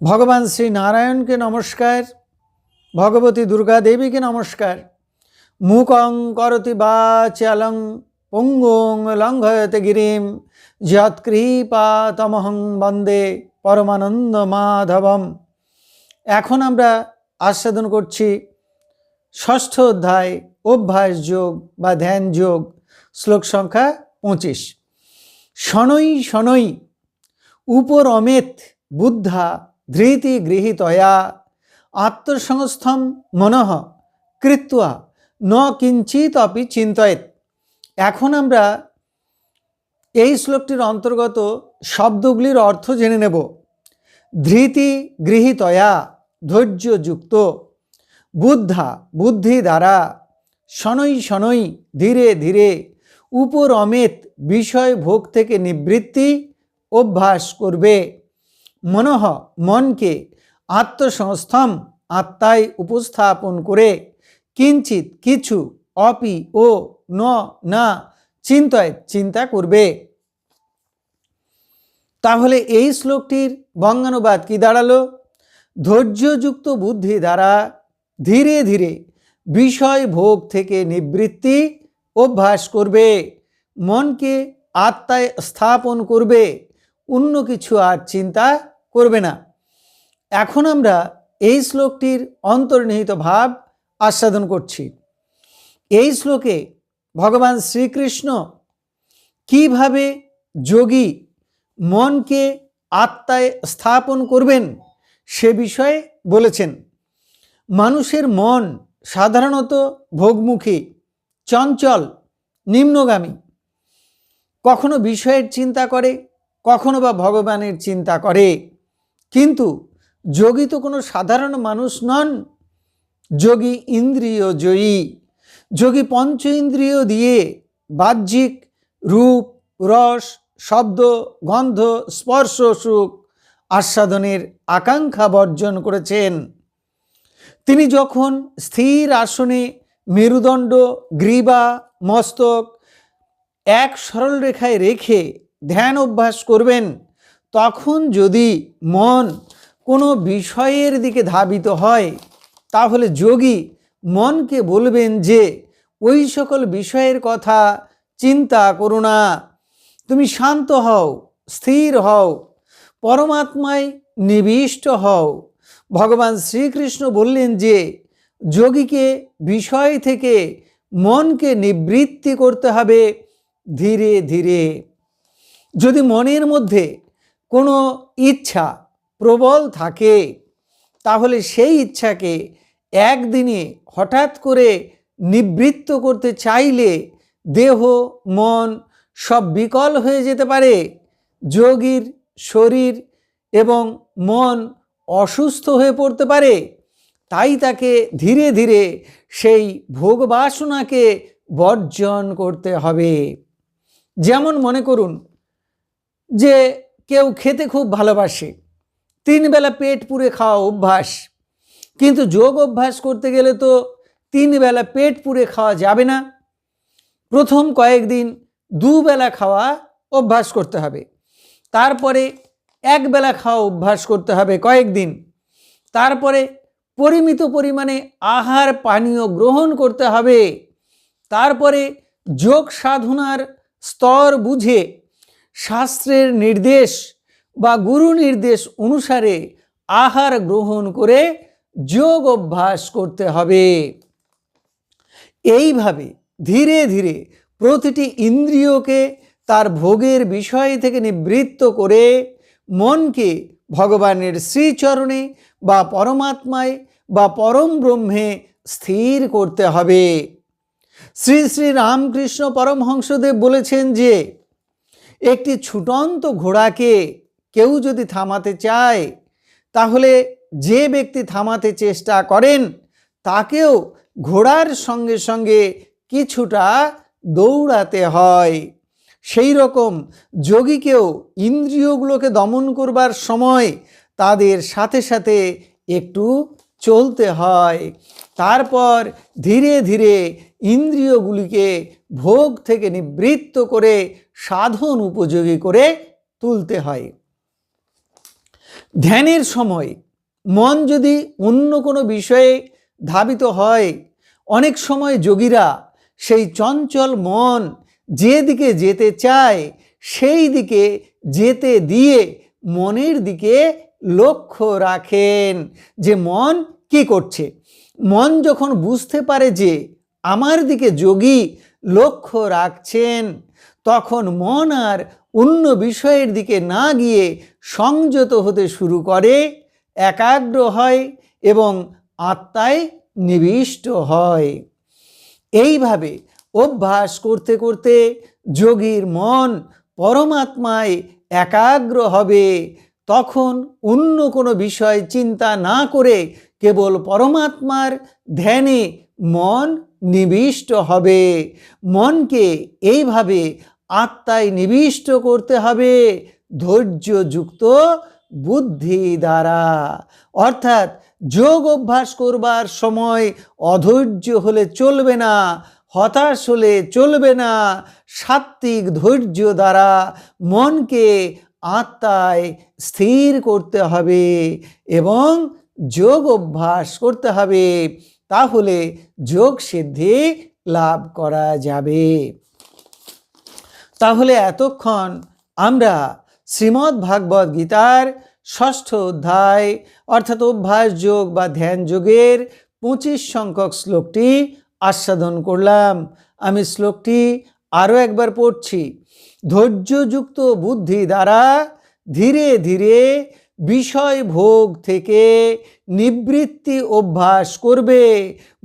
ভগবান শ্রী নারায়ণকে নমস্কার, ভগবতী দুর্গা দেবীকে নমস্কার। মুকং করতি বাচালং পঙ্গুং লঙ্ঘয়তে গিরিম যৎকৃপাতমহং বন্দে পরমানন্দ মাধবম। এখন আমরা আস্বাদন করছি ষষ্ঠ অধ্যায়, অভ্যাস যোগ বা ধ্যান যোগ, শ্লোক সংখ্যা পঁচিশ। শনৈ শনৈ, উপরমেত বুদ্ধা ধৃতি গৃহীতয়া আত্মসংস্থম মনঃ কৃত্বা ন কিঞ্চিত অপি চিন্তয়েত। এখন আমরা এই শ্লোকটির অন্তর্গত শব্দগুলির অর্থ জেনে নেব। ধৃতি গৃহীতয়া ধৈর্যযুক্ত বুদ্ধা বুদ্ধি দ্বারা শনৈ শনৈ, ধীরে ধীরে উপর অমেত বিষয় ভোগ থেকে নিবৃত্তি, অভ্যাস করবে। মনঃ মনকে আত্মসংস্থম আত্মায় উপস্থাপন করে। কিঞ্চিত কিছু অপি ও ন না চিন্তায় চিন্তা করবে। তাহলে এই শ্লোকটির বঙ্গানুবাদ কি দাঁড়াল? ধৈর্যযুক্ত বুদ্ধি দ্বারা ধীরে ধীরে বিষয় ভোগ থেকে নিবৃত্তি অভ্যাস করবে। মনকে আত্মায় স্থাপন করবে। অন্য কিছু আর চিন্তা করবে না। এখন আমরা এই শ্লোকটির অন্তর্নিহিত ভাব আস্বাদন করছি। এই শ্লোকে ভগবান শ্রীকৃষ্ণ কীভাবে যোগী মনকে আত্মায় স্থাপন করবেন সে বিষয়ে বলেছেন। মানুষের মন সাধারণত ভোগমুখী, চঞ্চল, নিম্নগামী। কখনো বিষয়ের চিন্তা করে, কখনো বা ভগবানের চিন্তা করে। কিন্তু যোগী তো কোনো সাধারণ মানুষ নন। যোগী ইন্দ্রিয় জয়ী। যোগী পঞ্চ ইন্দ্রিয় দিয়ে বাহ্যিক রূপ, রস, শব্দ, গন্ধ, স্পর্শ, সুখ আস্বাদনের আকাঙ্ক্ষা বর্জন করেছেন। তিনি যখন স্থির আসনে মেরুদণ্ড, গ্রীবা, মস্তক এক সরল রেখায় রেখে ধ্যান অভ্যাস করবেন তখন যদি মন কোনো বিষয়ের দিকে ধাবিত হয়, তাহলে যোগী মনকে বলবেন যে, ওই সকল বিষয়ের কথা চিন্তা করো না। তুমি শান্ত হও, স্থির হও, পরমাত্মায় নিবিষ্ট হও। ভগবান শ্রীকৃষ্ণ বললেন যে, যোগীকে বিষয় থেকে মনকে নিবৃত্তি করতে হবে ধীরে ধীরে। যদি মনের মধ্যে কোনো ইচ্ছা প্রবল থাকে, তাহলে সেই ইচ্ছাকে একদিনে হঠাৎ করে নিবৃত্ত করতে চাইলে দেহ, মন সব বিকল হয়ে যেতে পারে। যোগীর শরীর এবং মন অসুস্থ হয়ে পড়তে পারে। তাই তাকে ধীরে ধীরে সেই ভোগ বাসনাকে বর্জন করতে হবে। যেমন মনে করুন যে কেউ খেতে খুব ভালোবাসে। তিন বেলা পেট পুড়ে খাওয়া অভ্যাস। কিন্তু যোগ অভ্যাস করতে গেলে তো তিন বেলা পেট পুড়ে খাওয়া যাবে না। প্রথম কয়েকদিন দুবেলা খাওয়া অভ্যাস করতে হবে। তারপরে একবেলা খাওয়া অভ্যাস করতে হবে কয়েকদিন তারপরে পরিমিত পরিমাণে আহার পানীয় গ্রহণ করতে হবে। তারপরে যোগ সাধনার স্তর বুঝে শাস্ত্রের নির্দেশ বা গুরু নির্দেশ অনুসারে আহার গ্রহণ করে যোগ অভ্যাস করতে হবে। এইভাবে ধীরে ধীরে প্রতিটি ইন্দ্রিয়কে তার ভোগের বিষয় থেকে নিবৃত্ত করে মনকে ভগবানের শ্রীচরণে বা পরমাত্মায় বা পরম ব্রহ্মে স্থির করতে হবে। শ্রী শ্রী রামকৃষ্ণ পরমহংসদেব বলেছেন যে একটি ছুটন্ত ঘোড়াকে কেউ যদি থামাতে চায়, তাহলে যে ব্যক্তি থামাতে চেষ্টা করেন, তাকেও ঘোড়ার সঙ্গে সঙ্গে কিছুটা দৌড়াতে হয়। সেই রকম যোগীকেও ইন্দ্রিয়গুলোকে দমন করবার সময় তাদের সাথে সাথে একটু চলতে হয়। তারপর ধীরে ধীরে ইন্দ্রিয়গুলিকে ভোগ থেকে নিবৃত্ত করে সাধন উপযোগী করে তুলতে হয়। ধ্যানের সময় মন যদি অন্য কোনো বিষয়ে ধাবিত হয়, অনেক সময় যোগীরা সেই চঞ্চল মন যেদিকে যেতে চায়, সেই দিকে যেতে দিয়ে মনের দিকে লক্ষ্য রাখেন যে মন কি করছে। মন যখন বুঝতে পারে যে আমার দিকে যোগী লক্ষ্য রাখছেন, তখন মন আর অন্য বিষয়ের দিকে না গিয়ে সংযত হতে শুরু করে, একাগ্র হয় এবং আত্মায় নিবিষ্ট হয়। এইভাবে অভ্যাস করতে করতে যোগীর মন পরমাত্মায় একাগ্র হবে, তখন অন্য কোনো বিষয় চিন্তা না করে কেবল পরমাত্মার ধ্যানে মন নিবিষ্ট হবে। মনকে এইভাবে আত্মায় নিবিষ্ট করতে হবে। ধৈর্যযুক্ত বুদ্ধি দ্বারা। অর্থাৎ যোগ অভ্যাস করবার সময় অধৈর্য হলে চলবে না, হতাশ হলে চলবে না। সাত্ত্বিক ধৈর্য দ্বারা মনকে আত্মায় স্থির করতে হবে এবং যোগ অভ্যাস করতে হবে, তাহলে যোগ সিদ্ধি লাভ করা যাবে। তাহলে এতক্ষণ আমরা শ্রীমদ্ ভাগবত গীতার ষষ্ঠ অধ্যায়, অর্থাৎ অভ্যাস যোগ বা ধ্যান যোগের পঁচিশ সংখ্যক শ্লোকটি আস্বাদন করলাম। আমি শ্লোকটি আরও একবার পড়ছি। ধৈর্যযুক্ত বুদ্ধি দ্বারা ধীরে ধীরে বিষয় ভোগ থেকে নিবৃত্তি অভ্যাস করবে,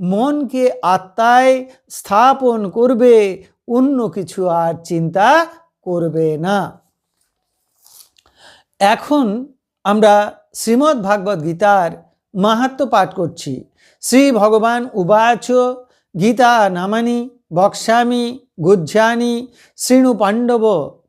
মনকে আত্মায় স্থাপন করবে, অন্য কিছু আর চিন্তা করবে না। এখন আমরা শ্রীমদ্ ভাগবত গীতার মাহাত্ম পাঠ করছি। শ্রী ভগবান উবাচ, গীতা নামানি বক্সামি গুজ্জানি শৃণু পাণ্ডব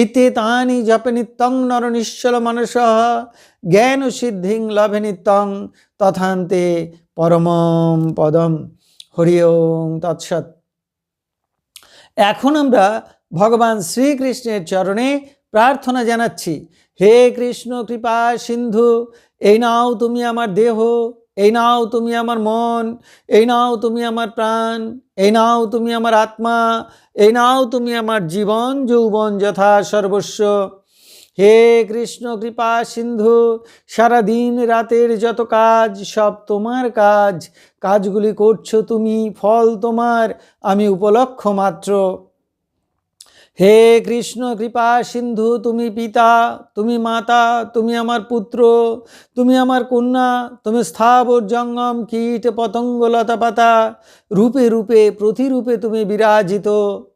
ইতে তানি জপে নিত্যং নর নিশ্চল মনস, জ্ঞান সিদ্ধিং লভে নিত্যং তথান্তে পরমম পদম। হরি ওং তৎসৎ। এখন আমরা ভগবান শ্রীকৃষ্ণের চরণে প্রার্থনা জানাচ্ছি, হে কৃষ্ণ কৃপা সিন্ধু, এই নাও তুমি আমার দেহ, এই নাও তুমি আমার মন, এই নাও তুমি আমার প্রাণ। এই নাও তুমি আমার আত্মা, এই নাও তুমি আমার জীবন, যৌবন যথা সর্বস্ব। হে কৃষ্ণ, কৃপা, সিন্ধু, সারাদিন রাতের যত কাজ, সব তোমার কাজ। কাজগুলি করছ তুমি, ফল তোমার, আমি উপলক্ষ মাত্র। হে কৃষ্ণ, কৃপা, সিন্ধু, তুমি পিতা, তুমি মাতা, তুমি আমার পুত্র, তুমি আমার কন্যা, তুমি স্থাবর জঙ্গম, কীট, পতঙ্গ লতা পাতা রূপে রূপে, প্রতিরূপে তুমি বিরাজিত।